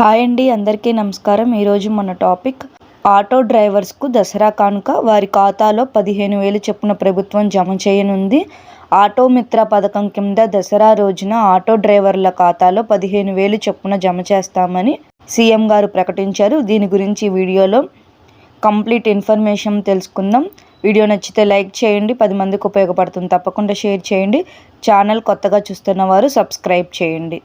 Hi అండి అందరికీ నమస్కారం. ఈరోజు మన టాపిక్ ఆటో డ్రైవర్స్కు దసరా కానుక. వారి ఖాతాలో పదిహేను వేలు చొప్పున ప్రభుత్వం జమ చేయనుంది. ఆటో మిత్ర పథకం కింద దసరా రోజున ఆటో డ్రైవర్ల ఖాతాలో పదిహేను వేలు చొప్పున జమ చేస్తామని సీఎం గారు ప్రకటించారు. దీని గురించి వీడియోలో కంప్లీట్ ఇన్ఫర్మేషన్ తెలుసుకుందాం. వీడియో నచ్చితే లైక్ చేయండి పది మందికి ఉపయోగపడుతుంది తప్పకుండా షేర్ చేయండి. ఛానల్ కొత్తగా చూస్తున్న వారు సబ్స్క్రైబ్ చేయండి.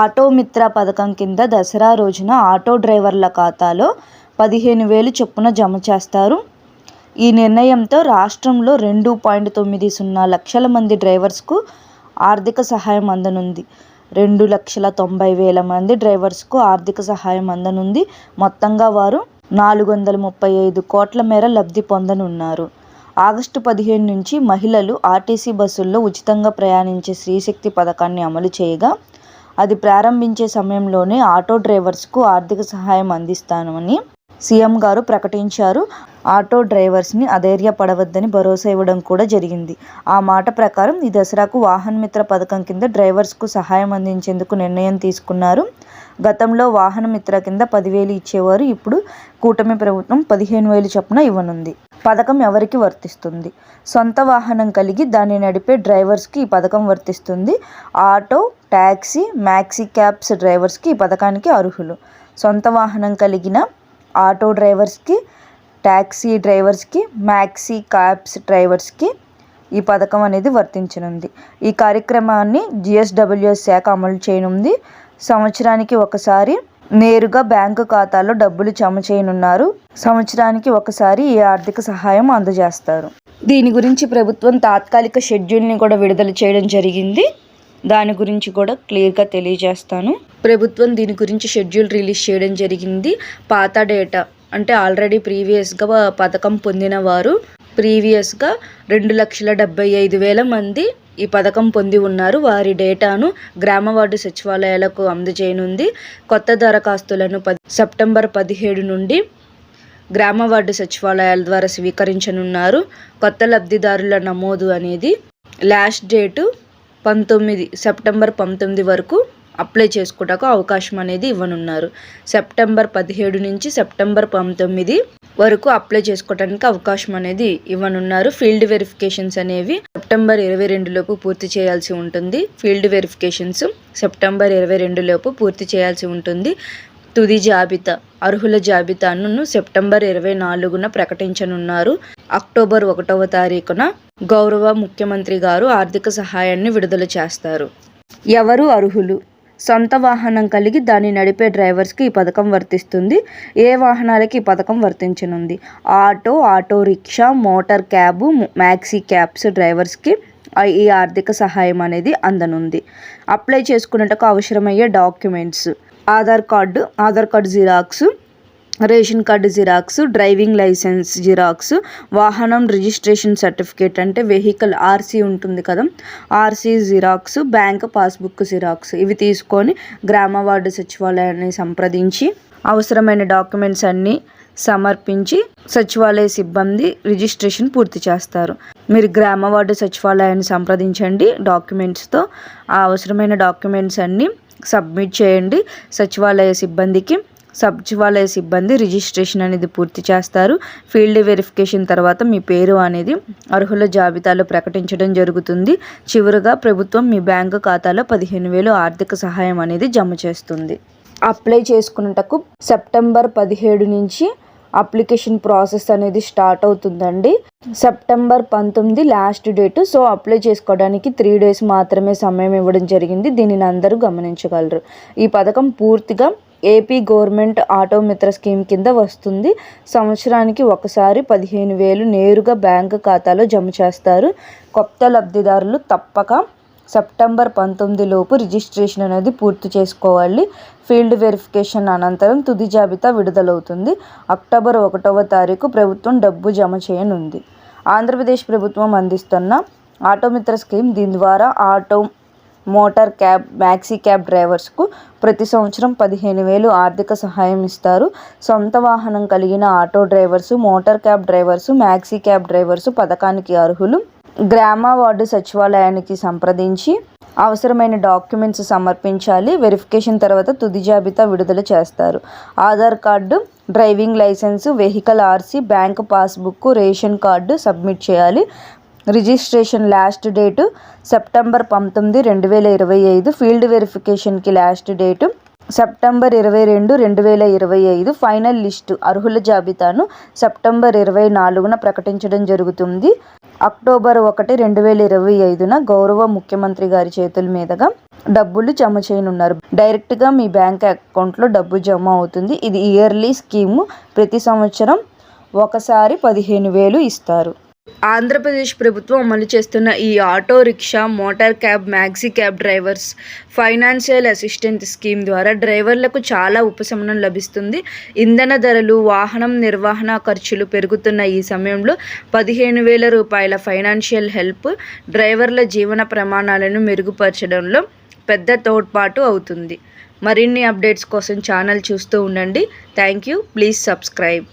ఆటో మిత్ర పథకం కింద దసరా రోజున ఆటో డ్రైవర్ల ఖాతాలో పదిహేను వేలు చొప్పున జమ చేస్తారు. ఈ నిర్ణయంతో రాష్ట్రంలో రెండు పాయింట్ తొమ్మిది సున్నా లక్షల మంది డ్రైవర్స్కు ఆర్థిక సహాయం అందనుంది. రెండు లక్షల తొంభై వేల మంది డ్రైవర్స్కు ఆర్థిక సహాయం అందనుంది. మొత్తంగా వారు నాలుగు వందల ముప్పై ఐదు కోట్ల మేర లబ్ధి పొందనున్నారు. ఆగస్టు పదిహేను నుంచి మహిళలు ఆర్టీసీ బస్సుల్లో ఉచితంగా ప్రయాణించే స్త్రీశక్తి పథకాన్ని అమలు చేయగా అది ప్రారంభించే సమయంలోనే ఆటో డ్రైవర్స్కు ఆర్థిక సహాయం అందిస్తామని సీఎం గారు ప్రకటించారు. ఆటో డ్రైవర్స్ని అధైర్యపడవద్దని భరోసా ఇవ్వడం కూడా జరిగింది. ఆ మాట ప్రకారం ఈ దసరాకు వాహన్ మిత్ర పథకం కింద డ్రైవర్స్కు సహాయం అందించేందుకు నిర్ణయం తీసుకున్నారు. గతంలో వాహన మిత్ర కింద పదివేలు ఇచ్చేవారు ఇప్పుడు కూటమి ప్రభుత్వం పదిహేను వేలు చొప్పున ఇవ్వనుంది. పథకం ఎవరికి వర్తిస్తుంది? సొంత వాహనం కలిగి దాన్ని నడిపే డ్రైవర్స్కి ఈ పథకం వర్తిస్తుంది. ఆటో ట్యాక్సీ మ్యాక్సీ క్యాబ్స్ డ్రైవర్స్కి ఈ పథకానికి అర్హులు. సొంత వాహనం కలిగిన ఆటో డ్రైవర్స్కి ట్యాక్సీ డ్రైవర్స్కి మ్యాక్సీ క్యాబ్స్ డ్రైవర్స్కి ఈ పథకం అనేది వర్తించనుంది. ఈ కార్యక్రమాన్ని జిఎస్డబ్ల్యూఎస్ శాఖ అమలు చేయనుంది. సంవత్సరానికి ఒకసారి నేరుగా బ్యాంకు ఖాతాలో డబ్బులు జమ చేయనున్నారు. సంవత్సరానికి ఒకసారి ఈ ఆర్థిక సహాయం అందజేస్తారు. దీని గురించి ప్రభుత్వం తాత్కాలిక షెడ్యూల్ని కూడా విడుదల చేయడం జరిగింది. దాని గురించి కూడా క్లియర్గా తెలియజేస్తాను. ప్రభుత్వం దీని గురించి షెడ్యూల్ రిలీజ్ చేయడం జరిగింది. పాత డేటా అంటే ఆల్రెడీ ప్రీవియస్గా పథకం పొందిన వారు ప్రీవియస్గా రెండు లక్షల డెబ్బై ఐదు వేల మంది ఈ పథకం పొంది ఉన్నారు. వారి డేటాను గ్రామ వార్డు సచివాలయాలకు అందజేయనుంది. కొత్త దరఖాస్తులను సెప్టెంబర్ పదిహేడు నుండి గ్రామ వార్డు సచివాలయాల ద్వారా స్వీకరించనున్నారు. కొత్త లబ్ధిదారుల నమోదు అనేది లాస్ట్ డేటు పంతొమ్మిది సెప్టెంబర్ పంతొమ్మిది వరకు అప్లై చేసుకుంటకు అవకాశం అనేది ఇవ్వనున్నారు. సెప్టెంబర్ పదిహేడు నుంచి సెప్టెంబర్ పంతొమ్మిది వరకు అప్లై చేసుకోవడానికి అవకాశం అనేది ఇవ్వనున్నారు. ఫీల్డ్ వెరిఫికేషన్స్ అనేవి సెప్టెంబర్ ఇరవై రెండు లోపు పూర్తి చేయాల్సి ఉంటుంది. ఫీల్డ్ వెరిఫికేషన్స్ సెప్టెంబర్ ఇరవై రెండు లోపు పూర్తి చేయాల్సి ఉంటుంది. తుది జాబితా అర్హుల జాబితాను సెప్టెంబర్ ఇరవై నాలుగున ప్రకటించనున్నారు. అక్టోబర్ ఒకటవ తారీఖున గౌరవ ముఖ్యమంత్రి గారు ఆర్థిక సహాయాన్ని విడుదల చేస్తారు. ఎవరు అర్హులు? సొంత వాహనం కలిగి దాన్ని నడిపే డ్రైవర్స్కి ఈ పథకం వర్తిస్తుంది. ఏ వాహనాలకి ఈ పథకం వర్తించనుంది? Auto auto rickshaw motor cab maxi cabs డ్రైవర్స్కి ఈ ఆర్థిక సహాయం అనేది అందనుంది. అప్లై చేసుకున్నట్టుకు అవసరమయ్యే documents Aadhaar card Aadhaar card xerox ration card xerox driving licence xerox వాహనం రిజిస్ట్రేషన్ సర్టిఫికేట్ అంటే వెహికల్ ఆర్సీ ఉంటుంది కదా. RC xerox bank passbook xerox ఇవి తీసుకొని గ్రామ వార్డు సచివాలయాన్ని సంప్రదించి అవసరమైన డాక్యుమెంట్స్ అన్నీ సమర్పించి సచివాలయ సిబ్బంది రిజిస్ట్రేషన్ పూర్తి చేస్తారు. మీరు గ్రామ వార్డు సచివాలయాన్ని సంప్రదించండి. డాక్యుమెంట్స్తో ఆ అవసరమైన డాక్యుమెంట్స్ అన్నీ సబ్మిట్ చేయండి. సచివాలయ సిబ్బందికి సచివాలయ సిబ్బంది రిజిస్ట్రేషన్ అనేది పూర్తి చేస్తారు. ఫీల్డ్ వెరిఫికేషన్ తర్వాత మీ పేరు అనేది అర్హుల జాబితాలో ప్రకటించడం జరుగుతుంది. చివరిగా ప్రభుత్వం మీ బ్యాంకు ఖాతాలో పదిహేను వేలు ఆర్థిక సహాయం అనేది జమ చేస్తుంది. అప్లై చేసుకున్నటకు సెప్టెంబర్ పదిహేడు నుంచి అప్లికేషన్ ప్రాసెస్ అనేది స్టార్ట్ అవుతుందండి. సెప్టెంబర్ పంతొమ్మిది లాస్ట్ డేట్. సో అప్లై చేసుకోవడానికి త్రీ డేస్ మాత్రమే సమయం ఇవ్వడం జరిగింది. దీనిని అందరూ గమనించగలరు. ఈ పథకం పూర్తిగా AP government auto Mitra scheme కింద వస్తుంది. సంవత్సరానికి ఒకసారి పదిహేను వేలు నేరుగా బ్యాంకు ఖాతాలో జమ చేస్తారు. కొత్త లబ్ధిదారులు తప్పక సెప్టెంబర్ పంతొమ్మిది లోపు రిజిస్ట్రేషన్ అనేది పూర్తి చేసుకోవాలి. ఫీల్డ్ వెరిఫికేషన్ అనంతరం తుది జాబితా విడుదలవుతుంది. అక్టోబర్ ఒకటవ తారీఖు ప్రభుత్వం డబ్బు జమ చేయనుంది. ఆంధ్రప్రదేశ్ ప్రభుత్వం అందిస్తున్న ఆటోమిత్ర స్కీమ్ దీని ద్వారా auto motor cab maxi cab డ్రైవర్స్కు ప్రతి సంవత్సరం పదిహేను వేలు ఆర్థిక సహాయం ఇస్తారు. సొంత వాహనం కలిగిన auto drivers motor cab drivers maxi cab drivers పథకానికి అర్హులు. గ్రామ వార్డు సచివాలయానికి సంప్రదించి అవసరమైన డాక్యుమెంట్స్ సమర్పించాలి. వెరిఫికేషన్ తర్వాత తుది జాబితా విడుదల చేస్తారు. Aadhaar card driving licence vehicle RC bank passbook ration card submit చేయాలి. రిజిస్ట్రేషన్ లాస్ట్ డేటు సెప్టెంబర్ పంతొమ్మిది రెండు వేల ఇరవై ఐదు ఫీల్డ్ వెరిఫికేషన్కి లాస్ట్ డేటు సెప్టెంబర్ ఇరవై రెండు రెండు వేల ఇరవై ఐదు ఫైనల్ లిస్టు అర్హుల జాబితాను సెప్టెంబర్ ఇరవై నాలుగున ప్రకటించడం జరుగుతుంది. అక్టోబర్ ఒకటి రెండు వేల ఇరవై ఐదున గౌరవ ముఖ్యమంత్రి గారి చేతుల మీదుగా డబ్బులు జమ చేయనున్నారు. డైరెక్ట్గా మీ బ్యాంక్ అకౌంట్లో డబ్బు జమ అవుతుంది. ఇది ఇయర్లీ స్కీము. ప్రతి సంవత్సరం ఒకసారి పదిహేను వేలు ఇస్తారు. ఆంధ్రప్రదేశ్ ప్రభుత్వం అమలు చేస్తున్న ఈ auto rickshaw motor cab maxi cab drivers financial assistant scheme ద్వారా డ్రైవర్లకు చాలా ఉపశమనం లభిస్తుంది. ఇంధన ధరలు వాహనం నిర్వహణ ఖర్చులు పెరుగుతున్న ఈ సమయంలో పదిహేను వేల రూపాయల ఫైనాన్షియల్ హెల్ప్ డ్రైవర్ల జీవన ప్రమాణాలను మెరుగుపరచడంలో పెద్ద తోడ్పాటు అవుతుంది. మరిన్ని అప్డేట్స్ కోసం ఛానల్ చూస్తూ ఉండండి. Thank you. Please subscribe.